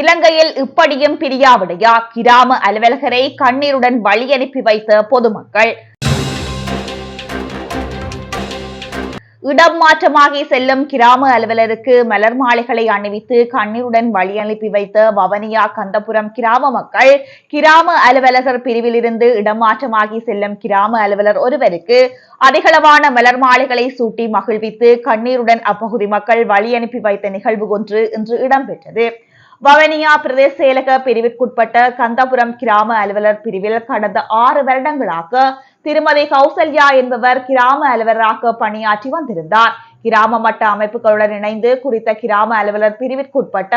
இலங்கையில் இப்படியும் பிரியாவிடையா? கிராம அலுவலகரை கண்ணீருடன் வழி அனுப்பி வைத்த பொதுமக்கள். இடம் மாற்றமாகி செல்லும் கிராம அலுவலருக்கு மலர் மாலைகளை அணிவித்து கண்ணீருடன் வழி அனுப்பி வைத்த வவனியா கந்தபுரம் கிராம மக்கள் கிராம அலுவலகர் பிரிவிலிருந்து இடமாற்றமாகி செல்லும் கிராம அலுவலர் ஒருவருக்கு அதிகளவான மலர் மாலைகளை சூட்டி மகிழ்வித்து கண்ணீருடன் அப்பகுதி மக்கள் வழி அனுப்பி வைத்த நிகழ்வு ஒன்று இன்று இடம்பெற்றது. வவனியா பிரதேச செயலக பிரிவிற்குட்பட்ட கந்தபுரம் கிராம அலுவலர் பிரிவில் கடந்த ஆறு வருடங்களாக திருமதி கௌசல்யா என்பவர் கிராம அலுவலராக பணியாற்றி வந்திருந்தார். கிராம மட்ட அமைப்புகளுடன் இணைந்து குறித்த கிராம அலுவலர் பிரிவிற்குட்பட்ட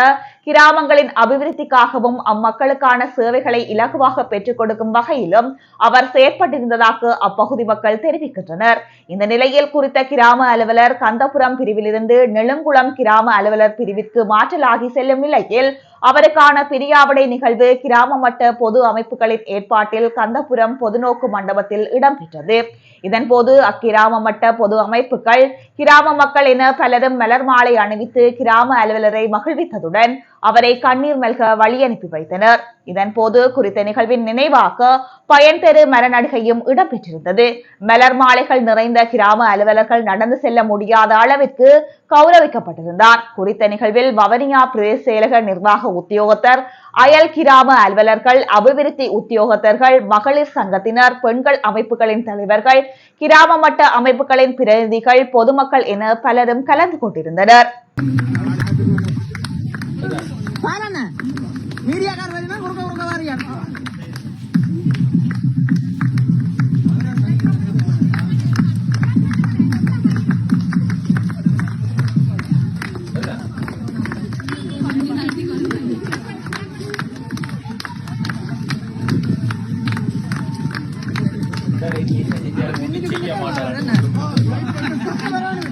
கிராமங்களின் அபிவிருத்திக்காகவும் அம்மக்களுக்கான சேவைகளை இலகுவாக பெற்றுக் கொடுக்கும் வகையிலும் அவர் செயற்பட்டிருந்ததாக அப்பகுதி மக்கள் தெரிவிக்கின்றனர். இந்த நிலையில் குறித்த கிராம அலுவலர் கந்தபுரம் பிரிவிலிருந்து நெழுங்குளம் கிராம அலுவலர் பிரிவிற்கு மாற்றலாகி செல்லும் நிலையில் அவருக்கான பிரியாவிடை நிகழ்வு கிராம மட்ட பொது அமைப்புகளின் ஏற்பாட்டில் கந்தபுரம் பொதுநோக்கு மண்டபத்தில் இடம்பெற்றது. இதன்போது அக்கிராம மட்ட பொது அமைப்புகள் கிராம மக்கள் என பலரும் மலர் மாலை அணிவித்து கிராம அலுவலரை மகிழ்வித்ததுடன் அவரை கண்ணீர் மல்க வழி அனுப்பி வைத்தனர். இதன்போது குறித்த நிகழ்வின் நினைவாக பயன்பெறு மரநடுகையும் இடம்பெற்றிருந்தது. மலர் மாலைகள் நிறைந்த கிராம அலுவலர்கள் நடந்து செல்ல முடியாத அளவிற்கு கௌரவிக்கப்பட்டிருந்தார். குறித்த நிகழ்வில் வவனியா பிரதேச செயலக நிர்வாக உத்தியோகத்தர் அயல் கிராம அலுவலர்கள் அபிவிருத்தி உத்தியோகத்தர்கள் மகளிர் சங்கத்தினர் பெண்கள் அமைப்புகளின் தலைவர்கள் கிராம மட்ட அமைப்புகளின் பிரதிநிதிகள் பொதுமக்கள் என பலரும் கலந்து கொண்டிருந்தனர். చాలన్న మీడియా గారు వెళ్ళినా ఉరక ఉరక వారి మాట్లాడారు